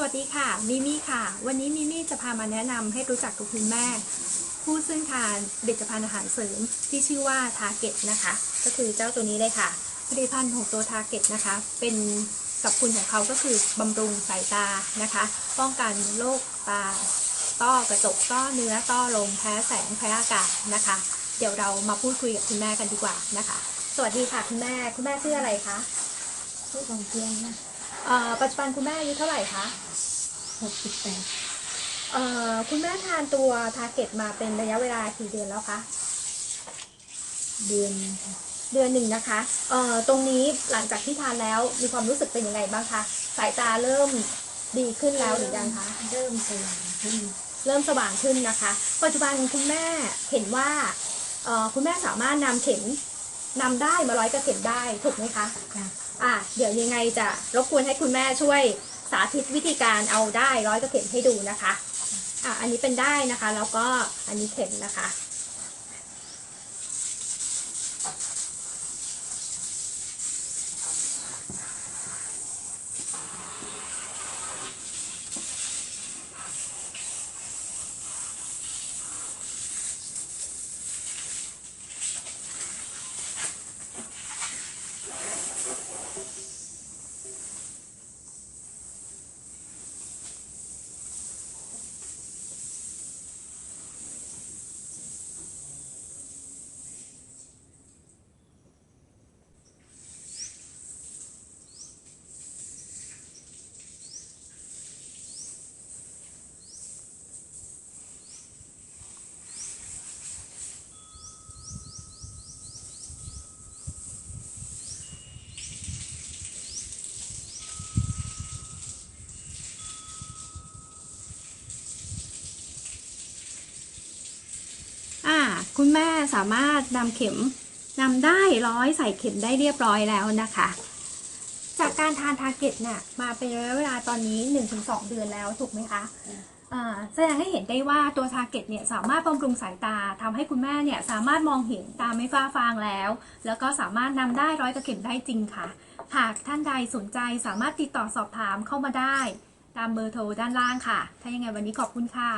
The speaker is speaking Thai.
สวัสดีค่ะ มิมี่ค่ะ วันนี้มิมี่จะพามาแนะนำให้รู้จักกับคุณแม่ ผู้ซึ่งทานผลิตภัณฑ์อาหารเสริมที่ชื่อว่าทาเก็ตนะคะ ก็คือเจ้าตัวนี้เลยค่ะ ผลิตภัณฑ์ของตัวทาเก็ตนะคะ เป็นกับคุณของเขาก็คือบำรุงสายตานะคะ ป้องกันโรคตา ต้อกระจกต้อเนื้อต้อลมแพ้แสงแพ้อากาศนะคะ เดี๋ยวเรามาพูดคุยกับคุณแม่กันดีกว่านะคะ สวัสดีค่ะคุณแม่ คุณแม่ชื่ออะไรคะผู้ของเพียงนะ ปัจจุบันคุณแม่อายุเท่าไหร่คะหกสิบแปดเอ่อคุณแม่ทานตัวทาเก็ตมาเป็นระยะเวลากี่เดือนแล้วคะเดือนค่ะเดือนหนึ่งนะคะเอ่อตรงนี้หลังจากที่ทานแล้วมีความรู้สึกเป็นยังไงบ้างคะสายตาเริ่มดีขึ้นแล้วหรือยังคะเริ่มสว่างขึ้นเริ่มสว่างขึ้นนะคะ ปัจจุบันคุณแม่เห็นว่าเอ่อคุณแม่สามารถนำเข็มนำได้มาร้อยกระเข็มได้ถูกไหมคะค่ะอะ เดี๋ยวยังไงจะรบกวนให้คุณแม่ช่วยสาธิตวิธีการเอาได้ร้อยกระเข็มให้ดูนะคะอะอันนี้เป็นได้นะคะแล้วก็อันนี้เข็มนะคะ อ่า คุณแม่สามารถนำเข็มนำได้ร้อยใส่เข็มได้เรียบร้อยแล้วนะคะ จากการทานทาร์เก็ตเนี่ยมาเป็นระยะเวลาตอนนี้ 1-2 เดือนแล้วถูกไหมคะแสดงให้เห็นได้ว่าตัวทาร์เก็ตเนี่ยสามารถบำรุงสายตาทำให้คุณแม่เนี่ยสามารถมองเห็นตาไม่ฟ้าฟางแล้ว แล้วก็สามารถนำได้ร้อยกระเข็มได้จริงค่ะ หากท่านใดสนใจสามารถติดต่อสอบถามเข้ามาได้ ตามเบอร์โทรด้านล่างค่ะ ถ้ายังไงวันนี้ขอบคุณค่ะ